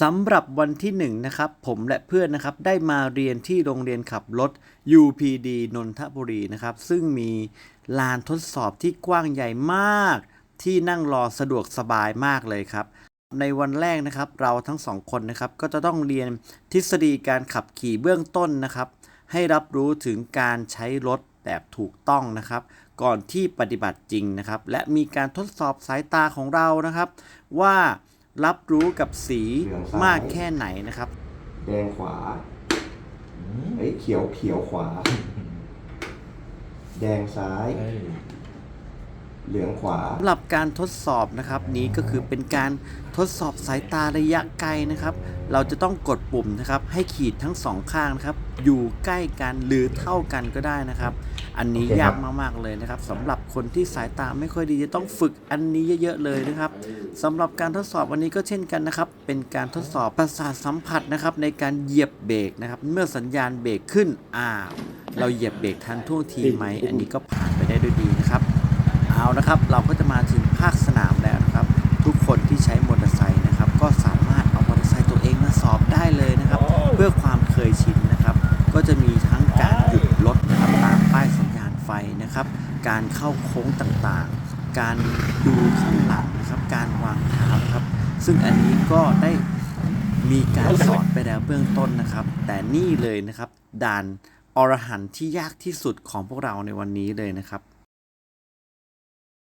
สำหรับวันที่หนึ่งนะครับผมและเพื่อนนะครับได้มาเรียนที่โรงเรียนขับรถ UPD นนทบุรีนะครับ ซึ่งมีลานทดสอบที่กว้างใหญ่มาก ที่นั่งรอสะดวกสบายมากเลยครับ ในวันแรกนะครับเราทั้งสองคนนะครับก็จะต้องเรียนทฤษฎีการขับขี่เบื้องต้นนะครับ ให้รับรู้ถึงการใช้รถแบบถูกต้องนะครับ ก่อนที่ปฏิบัติจริงนะครับ และมีการทดสอบสายตาของเรานะครับ ว่า รับรู้กับสีเหลืองซ้ายมากแค่ไหนนะครับ แดงขวาเอ้ยเขียวเขียวขวา แดงซ้าย เหลืองขวาสำหรับการทดสอบนะครับ นี้ก็คือเป็นการทดสอบสายตาระยะไกลนะครับ เราจะต้องกดปุ่มนะครับ ให้ขีดทั้งสองข้างนะครับ อยู่ใกล้กันหรือเท่ากันก็ได้นะครับ อันนี้โอเคครับยากมากๆเลยนะครับสำหรับคนที่สายตาไม่ค่อยดีจะต้องฝึกอันนี้เยอะๆเลยนะครับสำหรับการทดสอบวันนี้ก็เช่นกันนะครับ เป็นการทดสอบประสาทสัมผัสนะครับในการเหยียบเบรกนะครับ เมื่อสัญญาณเบรกขึ้นอ้าวเราเหยียบเบรกทันท่วงทีไหมอันนี้ก็ผ่านไปได้ด้วยดีนะครับ เอานะครับ เราก็จะมาถึงภาคสนามแล้ว การเข้าโค้งต่างๆ การดูข้างหลังนะครับ การวางเท้าครับ ซึ่งอันนี้ก็ได้มีการสอนไปแล้วเบื้องต้นนะครับ แต่นี่เลยนะครับ ด่านอรหันต์ที่ยากที่สุดของพวกเราในวันนี้เลยนะครับ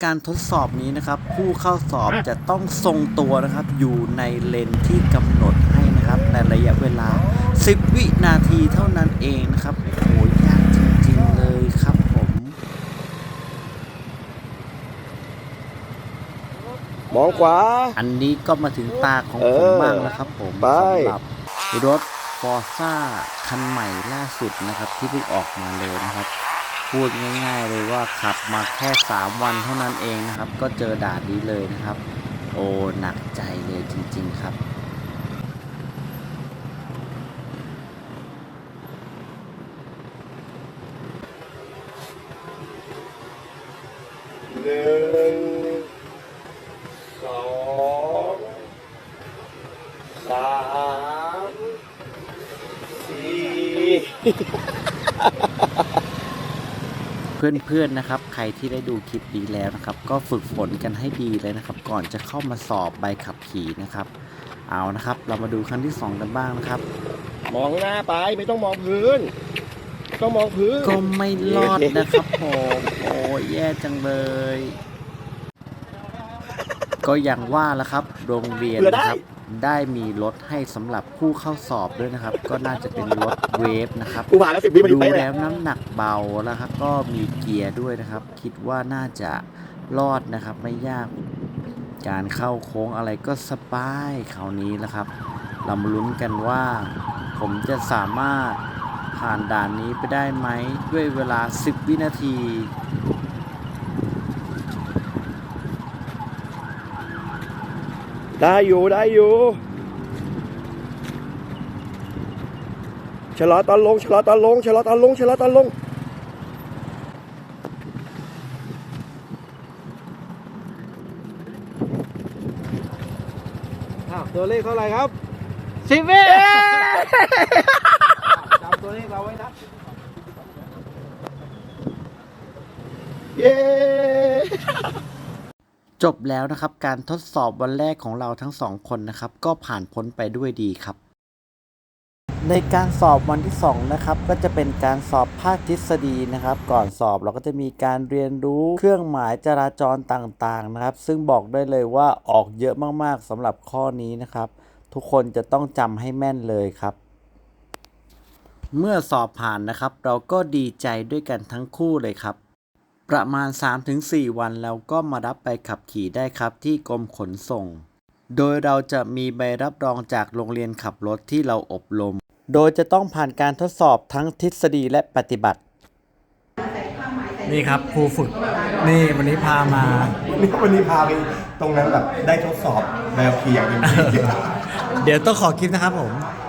การทดสอบนี้นะครับ ผู้เข้าสอบจะต้องทรงตัวนะครับ อยู่ในเลนที่กำหนดให้นะครับ ในระยะเวลา 10 วินาทีเท่านั้นเองนะครับโอ้โหยากจริงๆเลยครับผ มมองขวา อันนี้ก็มาถึงตาของเออผมบ้างแล้วครับผมไปสำหรับรถฟอร์ซ่าคันใหม่ล่าสุดนะครับ ที่เพิ่งออกมาเลยนะครับ พูดง่ายๆเลยว่าขับมาแค่ 3 วันเท่านั้นเองนะครับ ก็เจอด่านนี้เลยนะครับ โอ้หนักใจเลยจริง ๆครับหนึ่งสองสามสี่ เพื่อนๆนะครับ ใครที่ได้ดูคลิปนี้แล้วนะครับ ก็ฝึกฝนกันให้ดีเลยนะครับ ก่อนจะเข้ามาสอบใบขับขี่นะครับ เอานะครับ เรามาดูครั้งที่ 2 กันบ้างนะครับ มองหน้าไปไม่ต้องมองพื้นต้องมองพื้นก็ไม่รอดนะครับผมโอ้ยแย่จังเลย ก็อย่างว่าละครับ โรงเรียนนะครับ ได้มีรถให้สำหรับผู้เข้าสอบด้วยนะครับ ก็น่าจะเป็นรถเวฟนะครับกูผ่านแล้วสิบวิมันดูไปแล้แล้ววน้ำหนักเบาแล้วครับก็มีเกียร์ด้วยนะครับ คิดว่าน่าจะรอดนะครับ ไม่ยากการเข้าโค้งอะไรก็สบายคราวนี้แล้วครับเรามาลุ้นกันว่า ผมจะสามารถผ่านด่านนี้ไปได้ไหมด้วยเวลา 10 วินาที ได้อยู่ได้อยู่ชะลอตอนลงชะลอตอนลงชะลอตอนลงชะลอตอนลงอ้าวตัวเลขเท่าไหร่ครับสิบวิจำตัวเลขเราไว้นะเย้ จบแล้วนะครับการทดสอบวันแรกของเราทั้งสองคนนะครับ ก็ผ่านพ้นไปด้วยดีครับ ในการสอบวันที่2นะครับก็จะเป็นการสอบภาคทฤษฎีนะครับ ก่อนสอบเราก็จะมีการเรียนรู้เครื่องหมายจราจรต่างๆนะครับ ซึ่งบอกได้เลยว่าออกเยอะมากๆสำหรับข้อนี้นะครับ ทุกคนจะต้องจำให้แม่นเลยครับเมื่อสอบผ่านนะครับ เราก็ดีใจด้วยกันทั้งคู่เลยครับ ประมาณ 3-4 วันแล้วก็มารับใบขับขี่ได้ครับที่กรมขนส่ง โดยเราจะมีใบรับรองจากโรงเรียนขับรถที่เราอบรม โดยจะต้องผ่านการทดสอบทั้งทฤษฎีและปฏิบัติ นี่ครับครูฝึก นี่วันนี้พามา นี่วันนี้พาไปตรงนั้นแบบได้ทดสอบแบบขี่อย่างเต็มที่ เดี๋ยวต้องขอคลิปนะครับผมเ